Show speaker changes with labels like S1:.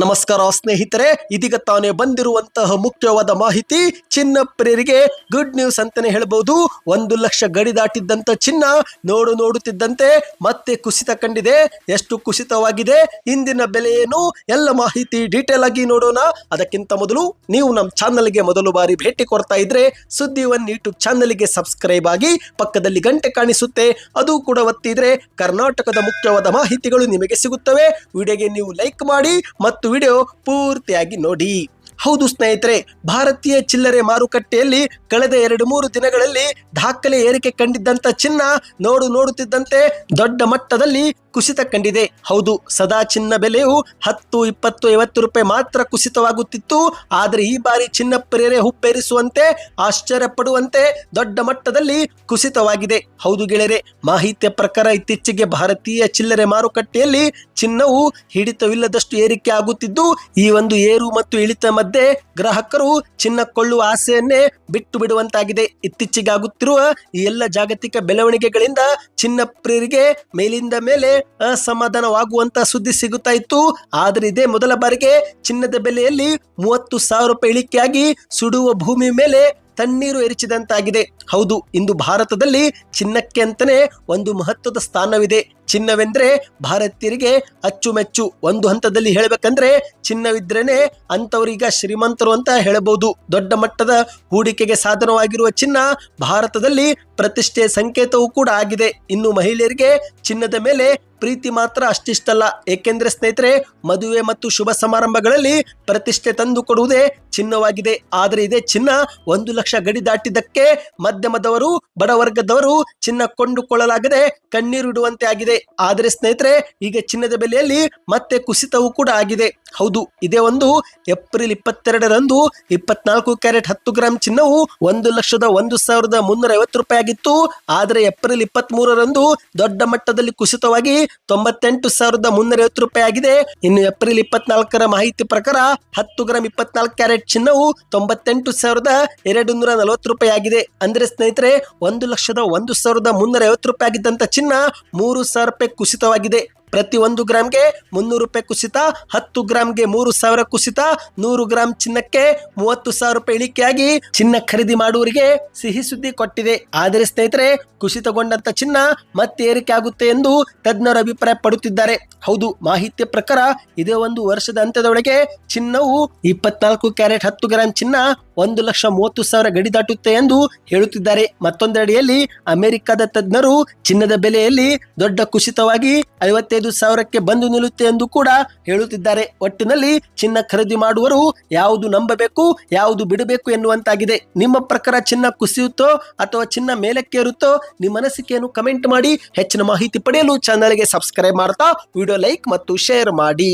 S1: ನಮಸ್ಕಾರ ಸ್ನೇಹಿತರೆ, ಇದೀಗ ತಾನೇ ಬಂದಿರುವಂತಹ ಮುಖ್ಯವಾದ ಮಾಹಿತಿ, ಚಿನ್ನ ಪ್ರಿಯರಿಗೆ ಗುಡ್ ನ್ಯೂಸ್ ಅಂತಾನೆ ಹೇಳಬಹುದು ಒಂದು ಲಕ್ಷ ಗಡಿ ದಾಟಿದ್ದಂಥ ಚಿನ್ನ ನೋಡು ನೋಡುತ್ತಿದ್ದಂತೆ ಮತ್ತೆ ಕುಸಿತ ಕಂಡಿದೆ. ಎಷ್ಟು ಕುಸಿತವಾಗಿದೆ, ಇಂದಿನ ಬೆಲೆ ಏನು? ಎಲ್ಲ ಮಾಹಿತಿ ಡೀಟೇಲ್ ಆಗಿ ನೋಡೋಣ. ಅದಕ್ಕಿಂತ ಮೊದಲು ನೀವು ನಮ್ಮ ಚಾನಲ್ಗೆ ಮೊದಲು ಬಾರಿ ಭೇಟಿ ಕೊಡ್ತಾ ಇದ್ರೆ ಸುದ್ದಿ ಒನ್ ಯೂಟ್ಯೂಬ್ ಚಾನಲ್ಗೆ ಸಬ್ಸ್ಕ್ರೈಬ್ ಆಗಿ ಪಕ್ಕದಲ್ಲಿ ಗಂಟೆ ಕಾಣಿಸುತ್ತೆ. ಅದು ಕೂಡ ಒತ್ತಿದ್ರೆ ಕರ್ನಾಟಕದ ಮುಖ್ಯವಾದ ಮಾಹಿತಿಗಳು ನಿಮಗೆ ಸಿಗುತ್ತವೆ. ವಿಡಿಯೋಗೆ ನೀವು ಲೈಕ್ ಮಾಡಿ ಮತ್ತು ವಿಡಿಯೋ ಪೂರ್ತಿಯಾಗಿ ನೋಡಿ. ಹೌದು ಸ್ನೇಹಿತರೆ, ಭಾರತೀಯ ಚಿಲ್ಲರೆ ಮಾರುಕಟ್ಟೆಯಲ್ಲಿ ಕಳೆದ ಎರಡು ಮೂರು ದಿನಗಳಲ್ಲಿ ದಾಖಲೆ ಏರಿಕೆ ಕಂಡಿದ್ದಂತ ಚಿನ್ನ ನೋಡು ನೋಡುತ್ತಿದ್ದಂತೆ ದೊಡ್ಡ ಮಟ್ಟದಲ್ಲಿ ಕುಸಿತ ಕಂಡಿದೆ. ಹೌದು, ಸದಾ ಚಿನ್ನ ಬೆಲೆಯು ಹತ್ತು, ಇಪ್ಪತ್ತು, ಐವತ್ತು ರೂಪಾಯಿ ಮಾತ್ರ ಕುಸಿತವಾಗುತ್ತಿತ್ತು. ಆದರೆ ಈ ಬಾರಿ ಚಿನ್ನ ಪ್ರೇರೆ ಹುಪ್ಪೇರಿಸುವಂತೆ ಆಶ್ಚರ್ಯ ಪಡುವಂತೆ ದೊಡ್ಡ ಮಟ್ಟದಲ್ಲಿ ಕುಸಿತವಾಗಿದೆ. ಹೌದು ಗೆಳೆಯರೆ, ಮಾಹಿತಿಯ ಪ್ರಕಾರ ಇತ್ತೀಚೆಗೆ ಭಾರತೀಯ ಚಿಲ್ಲರೆ ಮಾರುಕಟ್ಟೆಯಲ್ಲಿ ಚಿನ್ನವು ಹಿಡಿತವಿಲ್ಲದಷ್ಟು ಏರಿಕೆ ಆಗುತ್ತಿದ್ದು, ಈ ಒಂದು ಏರು ಮತ್ತು ಇಳಿತ ಮಧ್ಯೆ ಗ್ರಾಹಕರು ಚಿನ್ನ ಕೊಳ್ಳುವ ಆಸೆಯನ್ನೇ ಬಿಟ್ಟು ಬಿಡುವಂತಾಗಿದೆ. ಇತ್ತೀಚೆಗಾಗುತ್ತಿರುವ ಈ ಎಲ್ಲ ಜಾಗತಿಕ ಬೆಳವಣಿಗೆಗಳಿಂದ ಚಿನ್ನ ಪ್ರಿಯರಿಗೆ ಮೇಲಿಂದ ಮೇಲೆ ಅಸಮಾಧಾನವಾಗುವಂತ ಸುದ್ದಿ ಸಿಗುತ್ತಾ ಇತ್ತು ಆದರೆ ಇದೇ ಮೊದಲ ಬಾರಿಗೆ ಚಿನ್ನದ ಬೆಲೆಯಲ್ಲಿ ಮೂವತ್ತು ಸಾವಿರ ರೂಪಾಯಿ ಇಳಿಕೆಯಾಗಿ ಸುಡುವ ಭೂಮಿ ಮೇಲೆ ತಣ್ಣೀರು ಎರಚಿದಂತಾಗಿದೆ. ಹೌದು, ಇಂದು ಭಾರತದಲ್ಲಿ ಚಿನ್ನಕ್ಕೆ ಅಂತಾನೆ ಒಂದು ಮಹತ್ವದ ಸ್ಥಾನವಿದೆ. ಚಿನ್ನವೆಂದ್ರೆ ಭಾರತೀಯರಿಗೆ ಅಚ್ಚುಮೆಚ್ಚು. ಒಂದು ಹಂತದಲ್ಲಿ ಹೇಳಬೇಕಂದ್ರೆ ಚಿನ್ನವಿದ್ರೇನೆ ಅಂತವರೀಗ ಶ್ರೀಮಂತರು ಅಂತ ಹೇಳಬಹುದು. ದೊಡ್ಡ ಮಟ್ಟದ ಹೂಡಿಕೆಗೆ ಸಾಧನವಾಗಿರುವ ಚಿನ್ನ ಭಾರತದಲ್ಲಿ ಪ್ರತಿಷ್ಠೆಯ ಸಂಕೇತವೂ ಕೂಡ ಆಗಿದೆ. ಇನ್ನು ಮಹಿಳೆಯರಿಗೆ ಚಿನ್ನದ ಮೇಲೆ ಪ್ರೀತಿ ಮಾತ್ರ ಅಷ್ಟಿಷ್ಟಲ್ಲ. ಏಕೆಂದ್ರೆ ಸ್ನೇಹಿತರೆ, ಮದುವೆ ಮತ್ತು ಶುಭ ಸಮಾರಂಭಗಳಲ್ಲಿ ಪ್ರತಿಷ್ಠೆ ತಂದು ಕೊಡುವುದೇ ಚಿನ್ನವಾಗಿದೆ. ಆದರೆ ಇದೇ ಚಿನ್ನ ಒಂದು ಲಕ್ಷ ಗಡಿ ದಾಟಿದ್ದಕ್ಕೆ ಮಧ್ಯಮದವರು ಬಡವರ್ಗದವರು ಚಿನ್ನ ಕೊಂಡುಕೊಳ್ಳಲಾಗದೆ ಕಣ್ಣೀರು ಇಡುವಂತೆ ಆದರೆ ಸ್ನೇಹಿತರೆ, ಈಗ ಚಿನ್ನದ ಬೆಲೆಯಲ್ಲಿ ಮತ್ತೆ ಕುಸಿತವೂ ಕೂಡ ಆಗಿದೆ. ಹೌದು, ಇದೇ ಒಂದು ಏಪ್ರಿಲ್ ಇಪ್ಪತ್ತೆರಡರಂದು ಇಪ್ಪತ್ನಾಲ್ಕು ಕ್ಯಾರೆಟ್ ಹತ್ತು ಗ್ರಾಂ ಚಿನ್ನವು ಒಂದು ಲಕ್ಷದ ಒಂದು ಸಾವಿರದ ಮುನ್ನೂರ ಐವತ್ತು ರೂಪಾಯಿ ಆಗಿತ್ತು. ಆದರೆ ಏಪ್ರಿಲ್ ಇಪ್ಪತ್ತ್ ಮೂರರಂದು ದೊಡ್ಡ ಮಟ್ಟದಲ್ಲಿ ಕುಸಿತವಾಗಿ ತೊಂಬತ್ತೆಂಟು ಸಾವಿರದ ಮುನ್ನೂರ ಐವತ್ತು ರೂಪಾಯಿ ಆಗಿದೆ. ಇನ್ನು ಏಪ್ರಿಲ್ ಇಪ್ಪತ್ನಾಲ್ಕರ ಮಾಹಿತಿ ಪ್ರಕಾರ ಹತ್ತು ಗ್ರಾಂ ಇಪ್ಪತ್ನಾಲ್ಕು ಕ್ಯಾರೆಟ್ ಚಿನ್ನವು ತೊಂಬತ್ತೆಂಟು ಸಾವಿರದ ಎರಡು ನೂರ ನಲವತ್ತು ರೂಪಾಯಿ ಆಗಿದೆ. ಅಂದ್ರೆ ಸ್ನೇಹಿತರೆ, ಒಂದು ಲಕ್ಷದ ಒಂದು ಸಾವಿರದ ಮುನ್ನೂರ ಐವತ್ತು ರೂಪಾಯಿ ಆಗಿದ್ದಂತ ಚಿನ್ನ ಮೂರು ಸಾವಿರ ರೂಪಾಯಿ ಕುಸಿತವಾಗಿದೆ. ಪ್ರತಿ ಒಂದು ಗ್ರಾಮ್ಗೆ ಮುನ್ನೂರು ರೂಪಾಯಿ ಕುಸಿತ, ಹತ್ತು ಗ್ರಾಮ್ಗೆ ಮೂರು ಸಾವಿರ ಕುಸಿತ, ನೂರು ಗ್ರಾಂ ಚಿನ್ನಕ್ಕೆ ಮೂವತ್ತು ಸಾವಿರ ರೂಪಾಯಿ ಇಳಿಕೆಯಾಗಿ ಚಿನ್ನ ಖರೀದಿ ಮಾಡುವವರಿಗೆ ಸಿಹಿ ಸುದ್ದಿ ಕೊಟ್ಟಿದೆ. ಆದರೆ ಸ್ನೇಹಿತರೆ ಕುಸಿತಗೊಂಡಂತ ಚಿನ್ನ ಮತ್ತೆ ಏರಿಕೆ ಆಗುತ್ತೆ ಎಂದು ತಜ್ಞರು ಅಭಿಪ್ರಾಯ ಪಡುತ್ತಿದ್ದಾರೆ ಹೌದು ಮಾಹಿತಿಯ ಪ್ರಕಾರ ಇದೇ ಒಂದು ವರ್ಷದ ಅಂತ್ಯದೊಳಗೆ ಚಿನ್ನವು ಇಪ್ಪತ್ನಾಲ್ಕು ಕ್ಯಾರೆಟ್ ಹತ್ತು ಗ್ರಾಂ ಚಿನ್ನ ಒಂದು ಲಕ್ಷ ಮೂವತ್ತು ಸಾವಿರ ಗಡಿ ದಾಟುತ್ತೆ ಎಂದು ಹೇಳುತ್ತಿದ್ದಾರೆ. ಮತ್ತೊಂದೆಡೆಯಲ್ಲಿ ಅಮೆರಿಕದ ತಜ್ಞರು ಚಿನ್ನದ ಬೆಲೆಯಲ್ಲಿ ದೊಡ್ಡ ಕುಸಿತವಾಗಿ ಐವತ್ತೈದು ಸಾವಿರಕ್ಕೆ ಬಂದು ನಿಲ್ಲುತ್ತೆ ಎಂದು ಕೂಡ ಹೇಳುತ್ತಿದ್ದಾರೆ. ಒಟ್ಟಿನಲ್ಲಿ ಚಿನ್ನ ಖರೀದಿ ಮಾಡುವರು ಯಾವುದು ನಂಬಬೇಕು, ಯಾವುದು ಬಿಡಬೇಕು ಎನ್ನುವಂತಾಗಿದೆ. ನಿಮ್ಮ ಪ್ರಕಾರ ಚಿನ್ನ ಕುಸಿಯುತ್ತೋ ಅಥವಾ ಚಿನ್ನ ಮೇಲಕ್ಕೇರುತ್ತೋ ನಿಮ್ಮ ಅನಿಸಿಕೆಯನ್ನು ಕಮೆಂಟ್ ಮಾಡಿ ಹೆಚ್ಚಿನ ಮಾಹಿತಿ ಪಡೆಯಲು ಚಾನಲ್ಗೆ ಸಬ್ಸ್ಕ್ರೈಬ್ ಮಾಡ್ತಾ ವಿಡಿಯೋ ಲೈಕ್ ಮತ್ತು ಶೇರ್ ಮಾಡಿ.